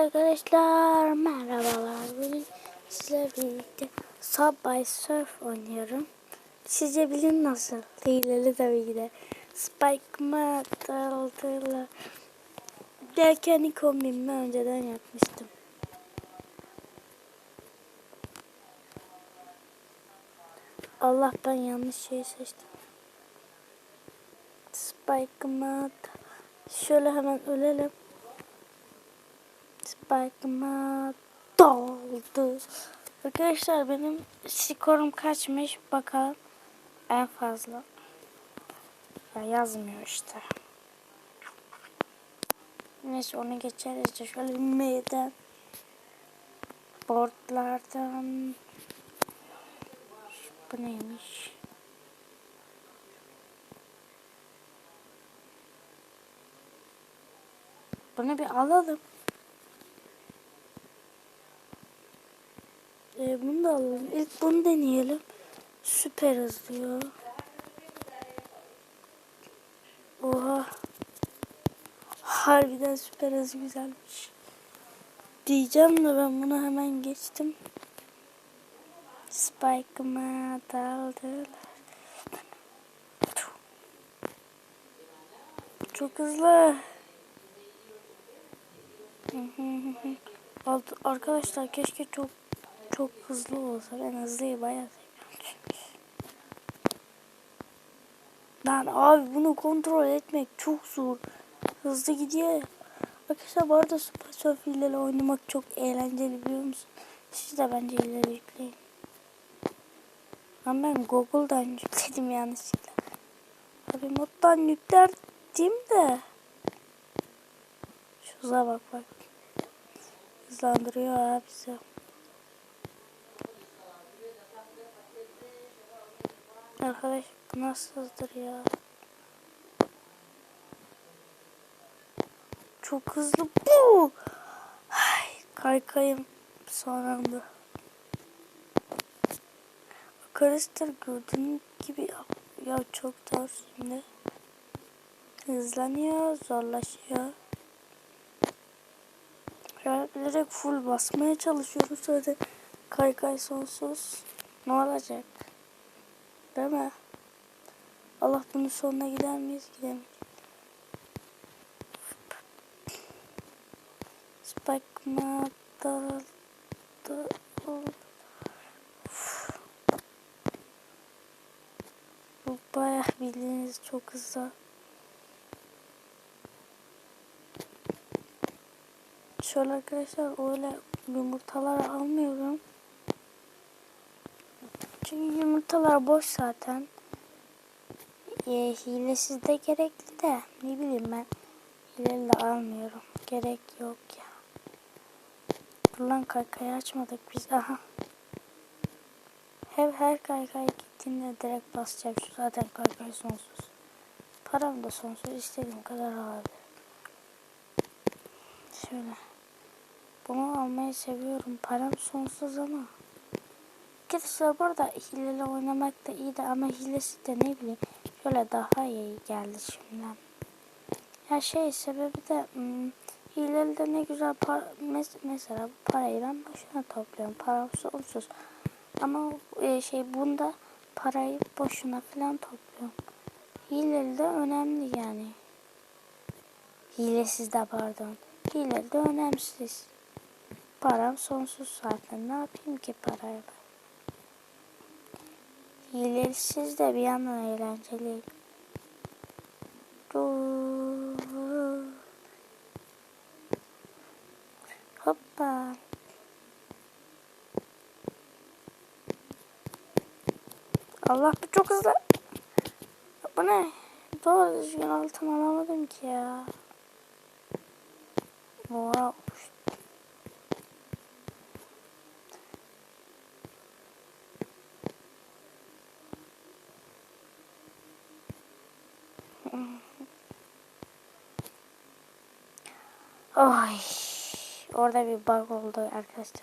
arkadaşlar. Merhabalar. Bugün sizlerle birlikte Subway Surf oynuyorum. Sizce bilin nasıl? Hileli tabii ki de. Spike mı daldılar Derken kombinimi önceden yapmıştım. Allah ben yanlış şeyi seçtim. Spike mı Şöyle hemen ölelim Spike'ıma doldu. Arkadaşlar benim skorum kaçmış bakalım. En fazla. Ya yazmıyor işte. Neyse onu geçeriz de şöyle meydan. Boardlardan. Bu neymiş? Bunu bir alalım. Bunu da alalım. İlk bunu deneyelim. Süper hızlı ya. Oha. Harbiden süper hızlı güzelmiş. Diyeceğim de ben bunu hemen geçtim. Spike'ıma daldılar. Çok hızlı. Arkadaşlar keşke çok çok hızlı olsa ben hızlıyı bayağı. Lan abi bunu kontrol etmek çok zor. Hızlı gidiyor. Arkadaşlar bu arada Super ile oynamak çok eğlenceli biliyor musun? Siz de bence ileri yükleyin. Ama ben Google'dan yükledim yanlışlıkla. Abi moddan yüklerdim de. Şuza bak bak. Hızlandırıyor abi bize. Arkadaş bu nasıldır ya? Çok hızlı bu. Ay, kaykayım son anda. Arkadaşlar gördüğünüz gibi ya çok zor şimdi. Hızlanıyor, zorlaşıyor. Bilerek full basmaya çalışıyorum. Sonra kaykay sonsuz. Ne olacak? Değil mi? Allah bunun sonuna gider miyiz? Gidemeyiz. Spike'ma da da Bu bayağı bildiğiniz çok hızlı. Şöyle arkadaşlar öyle yumurtalar almıyorum. Çünkü yumurtalar boş zaten. E, hilesiz de gerekli de ne bileyim ben hileyle almıyorum. Gerek yok ya. Dur lan kaykayı açmadık biz. Aha. Her, her kaykay gittiğinde direkt basacağım. Şu zaten kaykay sonsuz. Param da sonsuz. istediğim kadar alabilirim. Şöyle. Bunu almayı seviyorum. Param sonsuz ama. Arkadaşlar burada hileyle oynamak da iyiydi ama hilesi de ne bileyim şöyle daha iyi geldi şimdiden. Ya şey sebebi de hmm, hileli de ne güzel para, mes mesela bu parayı ben boşuna topluyorum. Param sonsuz. Ama e, şey bunda parayı boşuna falan topluyorum. Hileli de önemli yani. Hilesiz de pardon. Hileli de önemsiz. Param sonsuz zaten. Ne yapayım ki parayla? Hilesiz de bir yandan eğlenceli. Hoppa. Allah bu çok hızlı. Bu ne? Doğru düzgün altın alamadım ki ya. Wow. Oy. Orada bir bug oldu arkadaşlar.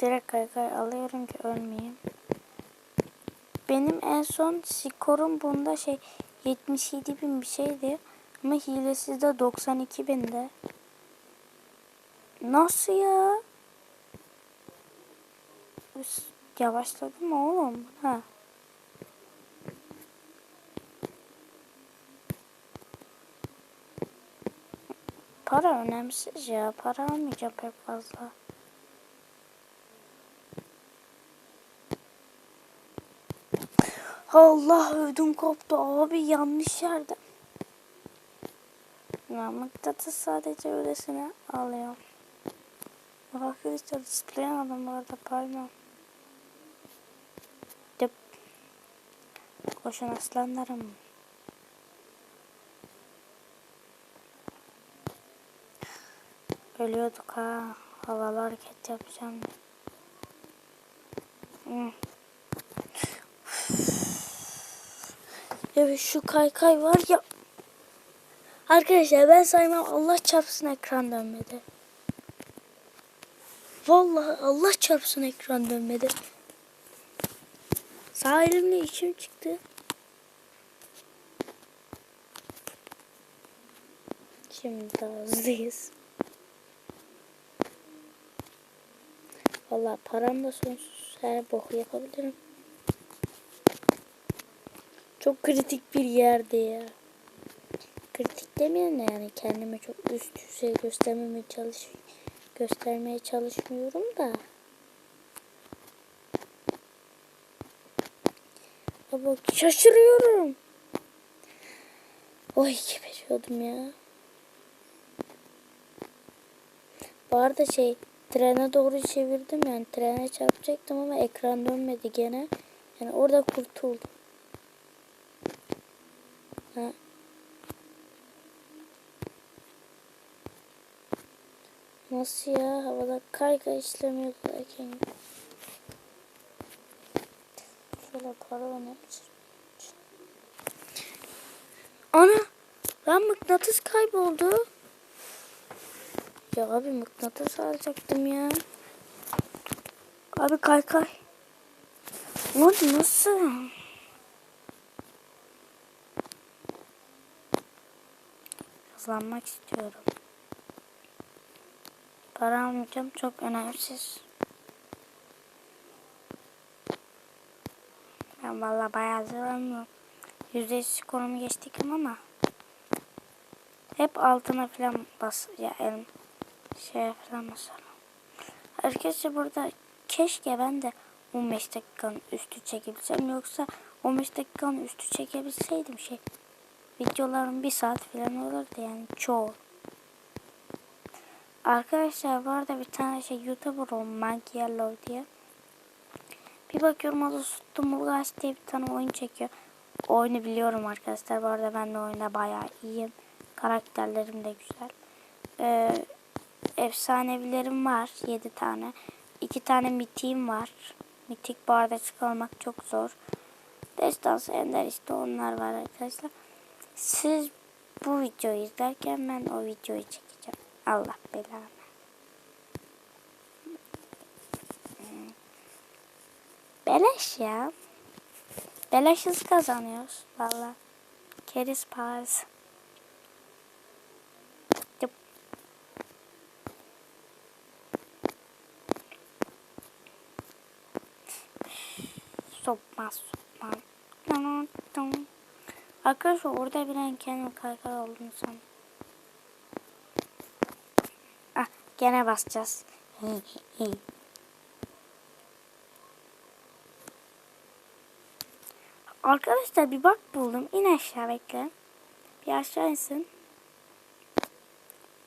Direkt kaykay alıyorum ki ölmeyeyim. Benim en son skorum bunda şey 77 bin bir şeydi. Ama hilesiz de 92 binde. Nasıl ya? Yavaşladı mı oğlum? Ha. Para önemsiz ya. Para almayacağım pek fazla. Allah ödüm koptu abi yanlış yerde. Mıknatıs sadece öylesine alıyor. Arkadaşlar zıplayamadım bu arada pardon. Dıp. Koşun aslanlarım. Ölüyorduk ha. Havalı hareket yapacağım. Evet şu kaykay var ya. Arkadaşlar ben saymam Allah çarpsın ekran dönmedi. Vallahi Allah çarpsın ekran dönmedi. Sağ elimle içim çıktı. Şimdi daha hızlıyız. Vallahi param da sonsuz. Her boku yapabilirim. Çok kritik bir yerde ya. Kritik demeyen de yani kendime çok üst düzey göstermemeye çalış göstermeye çalışmıyorum da. Ama şaşırıyorum. Oy geberiyordum ya. Bu arada şey trene doğru çevirdim yani trene çarpacaktım ama ekran dönmedi gene. Yani orada kurtuldum. Ha. Nasıl ya? Havada kayga işlemi derken. Şöyle para önemsiz. Ana! Lan mıknatıs kayboldu. Ya abi mıknatıs alacaktım ya. Abi kay kay. Lan nasıl? Hızlanmak istiyorum. Para almayacağım çok önemsiz. Ben valla bayağı hazırlanıyorum. Yüzde skorumu geçtim ama hep altına falan bas ya elim şey falan basalım. Arkadaşlar burada keşke ben de 15 dakikanın üstü çekebilsem yoksa 15 dakikanın üstü çekebilseydim şey videolarım bir saat falan olurdu yani çoğu. Arkadaşlar bu arada bir tane şey YouTuber o Monkey Yellow diye. Bir bakıyorum o da Stumulgas diye bir tane oyun çekiyor. Oyunu biliyorum arkadaşlar. Bu arada ben de oyunda bayağı iyiyim. Karakterlerim de güzel. Ee, efsanevilerim var. 7 tane. 2 tane mitiğim var. Mitik bu arada çıkarmak çok zor. Destansı Ender işte onlar var arkadaşlar. Siz bu videoyu izlerken ben o videoyu çekeceğim. Allah belanı. Beleş ya. Beleş hız kazanıyoruz valla. Keriz parası. Sokmaz sokmaz. Arkadaşlar orada bilen kendim kaykay olduğunu sandım. Ah gene basacağız. Arkadaşlar bir bak buldum. İn aşağı bekle. Bir aşağı insin.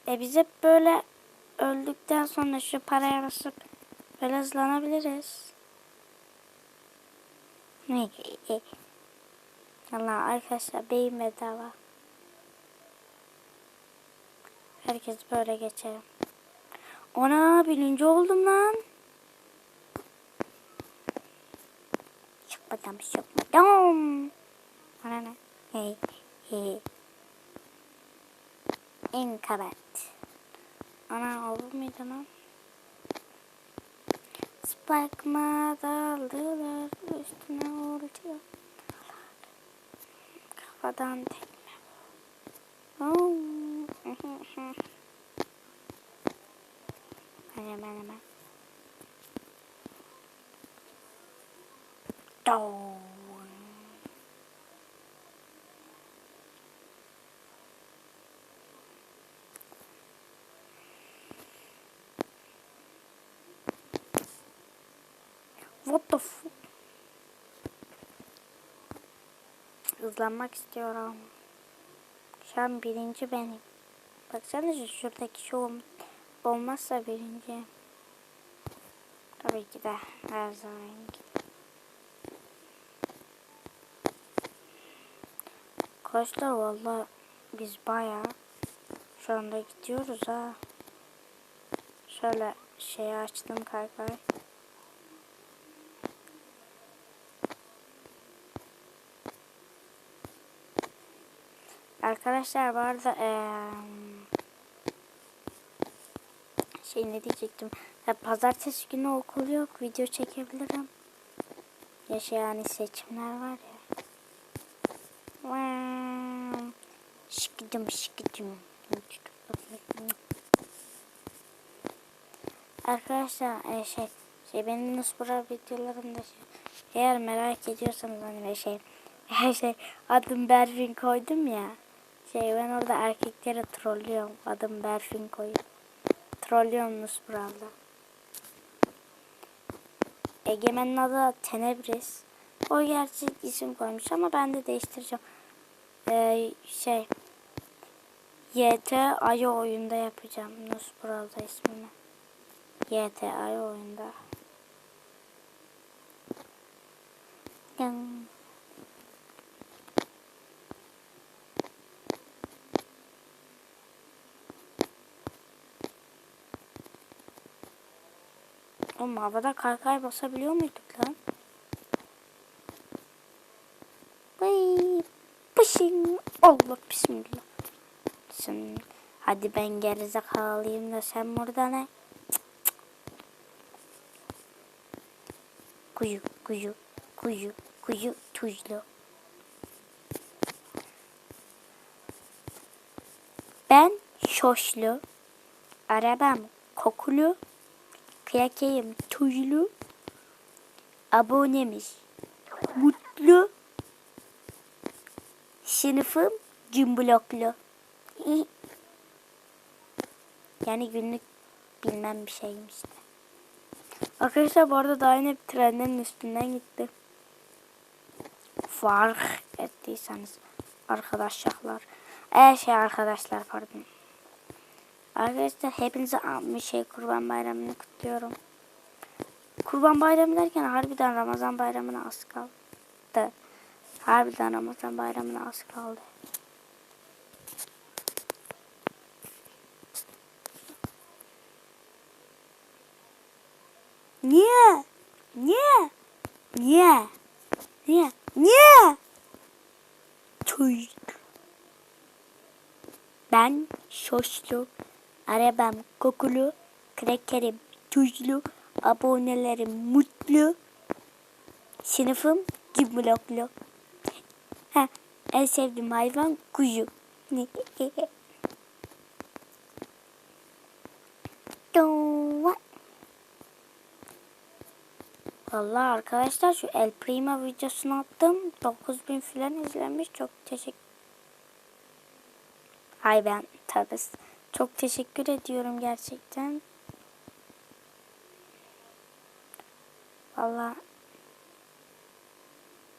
E biz hep böyle öldükten sonra şu paraya basıp böyle hızlanabiliriz. Allah arkadaşlar beyin bedava. Herkes böyle geçelim. Ona birinci oldum lan. Çıkmadan çıkmadan. Ana ne? Hey hey. İnkaret. Ana olur muydu lan? Spike'ma daldılar üstüne uğraşıyor. Kafadan tekme. Hemen hemen hemen. Down. What the fuck? Hızlanmak istiyorum. Şu an birinci benim. Baksana şuradaki şu olmazsa birinci. Tabii ki de her zaman. Arkadaşlar valla biz baya şu anda gidiyoruz ha. Şöyle şeyi açtım kaykay. Arkadaşlar bu arada eee şey ne diyecektim. Ya, pazartesi günü okul yok. Video çekebilirim. Ya şey yani seçimler var ya. Şıkıdım şıkıdım. Arkadaşlar e, şey şey benim Nuspora videolarımda şey, eğer merak ediyorsanız hani şey her şey adım Berfin koydum ya. Şey ben orada erkekleri trollüyorum. Adım Berfin koyup. Trollüyorum Nusbra'da. Egemen'in adı Tenebris. O gerçek isim koymuş ama ben de değiştireceğim. Ee, şey YT Ayo oyunda yapacağım. Nusbra'da ismini. YT Ayo oyunda. Yan. Oğlum havada kaykay basabiliyor muyduk lan? Vay, pışın. Allah bismillah. Sen, hadi ben gerizekalıyım da sen burada ne? Cık. Kuyu, kuyu, kuyu, kuyu, tuzlu. Ben şoşlu. Arabam kokulu. Kıyakayım tuzlu. Abonemiz mutlu. Sınıfım cumbloklu. Yani günlük bilmem bir şeyim işte. Arkadaşlar bu arada daha yine bir trenlerin üstünden gitti. Fark ettiyseniz arkadaşlar. Eğer şey arkadaşlar pardon. Arkadaşlar hepinize bir şey kurban bayramını kutluyorum. Kurban bayramı derken harbiden Ramazan bayramına az kaldı. Harbiden Ramazan bayramına az kaldı. Niye? Niye? Niye? Niye? Niye? Tüy. Ben şoşlu, arabam kokulu, krekerim tuzlu, abonelerim mutlu, sınıfım cimbloklu. Ha, en sevdiğim hayvan kuzu. Vallahi arkadaşlar şu El Prima videosunu attım. 9000 falan izlenmiş. Çok teşekkür Hay ben tabi. Çok teşekkür ediyorum gerçekten. Vallahi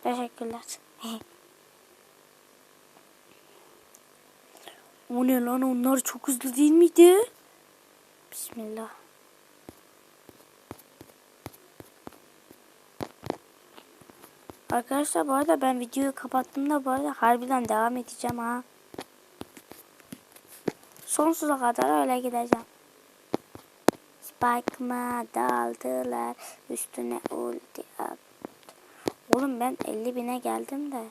teşekkürler. o ne lan onlar çok hızlı değil miydi? Bismillah. Arkadaşlar bu arada ben videoyu kapattığımda bu arada harbiden devam edeceğim ha. Sonsuza kadar öyle gideceğim. Spike'ıma daldılar. Üstüne ulti at. Oğlum ben 50 bine geldim de.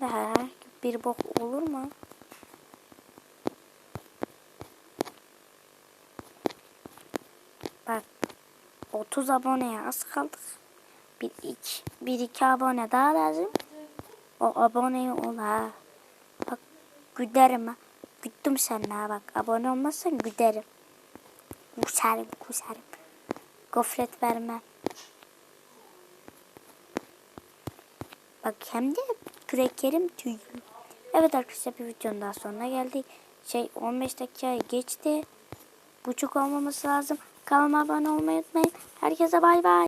De herhangi bir bok olur mu? Bak 30 aboneye az kaldık. Bir iki, bir iki abone daha lazım. O abone ol ha. Bak güderim ha. Güttüm sen ha bak. Abone olmazsan güderim. Kusarım kusarım. Gofret vermem. Bak hem de krekerim tüylü. Evet arkadaşlar bir videonun daha sonuna geldik. Şey 15 dakika geçti. Buçuk olmaması lazım. Kanalıma abone olmayı unutmayın. Herkese bay bay.